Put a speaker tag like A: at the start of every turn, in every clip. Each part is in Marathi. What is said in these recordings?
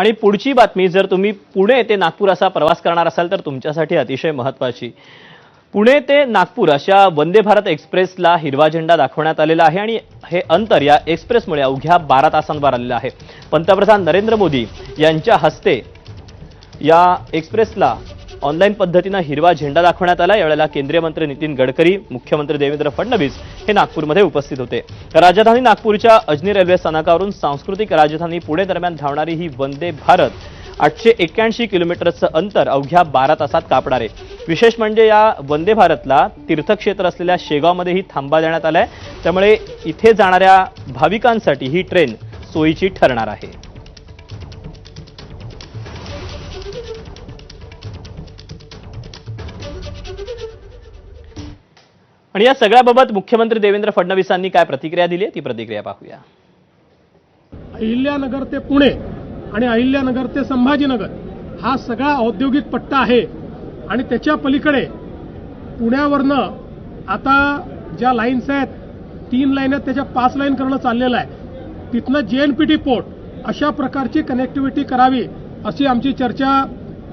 A: आणि पुढची बातमी जर तुम्ही पुणे ते नागपूर असा प्रवास करणार असाल तर तुमच्यासाठी अतिशय महत्वाची. पुणे ते नागपूर अशा वंदे भारत एक्सप्रेसला हिरवा झेंडा दाखवण्यात आलेला आहे आणि हे अंतर या एक्सप्रेसमुळे अवघ्या बारा तासांवर आलेलं आहे. पंतप्रधान नरेंद्र मोदी यांच्या हस्ते या एक्सप्रेसला ऑनलाईन पद्धतीनं हिरवा झेंडा दाखवण्यात आला. यावेळेला केंद्रीय मंत्री नितीन गडकरी मुख्यमंत्री देवेंद्र फडणवीस हे नागपूरमध्ये उपस्थित होते. राजधानी नागपूरच्या अजनी रेल्वे स्थानकावरून सांस्कृतिक राजधानी पुणे दरम्यान धावणारी ही वंदे भारत आठशे एक्क्याऐंशी किलोमीटरचं अंतर अवघ्या बारा तासात कापणार आहे. विशेष म्हणजे या वंदे भारतला तीर्थक्षेत्र असलेल्या शेगावमध्येही थांबा देण्यात आलाय. त्यामुळे इथे जाणाऱ्या भाविकांसाठी ही ट्रेन सोयीची ठरणार आहे. आणि या सगळ्याबाबत मुख्यमंत्री देवेंद्र फडणवीसांनी काय प्रतिक्रिया दिली ती प्रतिक्रिया पाहूया.
B: अहिल्यानगर ते पुणे आणि अहिल्यानगर ते संभाजीनगर हा सगळा औद्योगिक पट्टा आहे. आणि त्याच्या पलीकडे पुण्यावरनं आता ज्या लाईन्स आहेत तीन लाईन आहेत त्याच्या पाच लाईन करणं चाललेलं आहे. तिथनं जे एन पी टी पोर्ट अशा प्रकारची कनेक्टिव्हिटी करावी अशी आमची चर्चा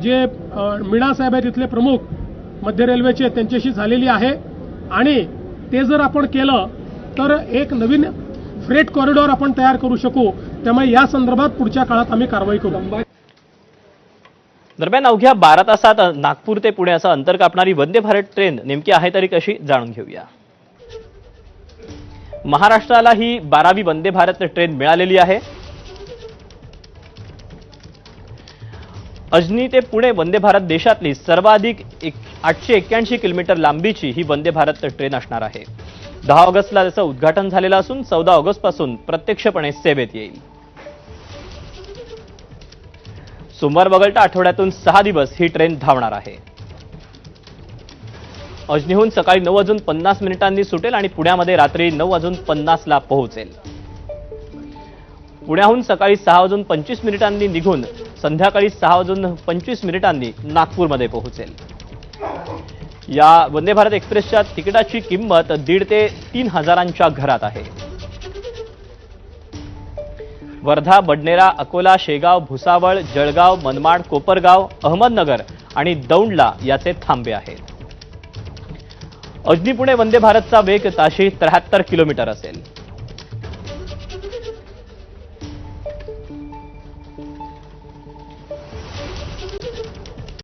B: जे मीणा साहेब आहेत तिथले प्रमुख मध्य रेल्वेचे त्यांच्याशी झालेली आहे. आणि ते जर आपण केलं तर एक नवीन फ्रेट कॉरिडॉर आपण तयार करू शकू. त्यामुळे या संदर्भात पुढच्या काळात आम्ही कारवाई करू.
A: दरम्यान अवघ्या बारा तासात नागपूर ते पुणे असं अंतर कापणारी वंदे भारत ट्रेन नेमकी आहे तरी कशी जाणून घेऊया. महाराष्ट्राला ही बारावी वंदे भारत ट्रेन मिळालेली आहे. अजनी ते पुणे वंदे भारत देशातली सर्वाधिक एक आठशे एक्क्याऐंशी किलोमीटर लांबीची ही वंदे भारत ट्रेन असणार आहे. दहा ऑगस्टला त्याचं उद्घाटन झालेलं असून चौदा ऑगस्टपासून प्रत्यक्षपणे सेवेत येईल. सोमवार वगळता आठवड्यातून सहा दिवस ही ट्रेन धावणार आहे. अजनीहून सकाळी नऊ वाजून पन्नास मिनिटांनी सुटेल आणि पुण्यामध्ये रात्री नऊ वाजून पन्नासला पोहोचेल. पुण्याहून सकाळी सहा वाजून पंचवीस मिनिटांनी निघून संध्याकाळी सहा वाजून पंचवीस मिनिटांनी नागपूरमध्ये पोहोचेल. या वंदे भारत एक्सप्रेसच्या तिकिटाची किंमत दीड ते तीन हजारांच्या घरात आहे. वर्धा बडनेरा अकोला शेगाव भुसावळ जळगाव मनमाड कोपरगाव अहमदनगर आणि दौंडला याचे थांबे आहेत. अजनी पुणे वंदे भारतचा वेग ताशी त्र्याहत्तर किलोमीटर असेल.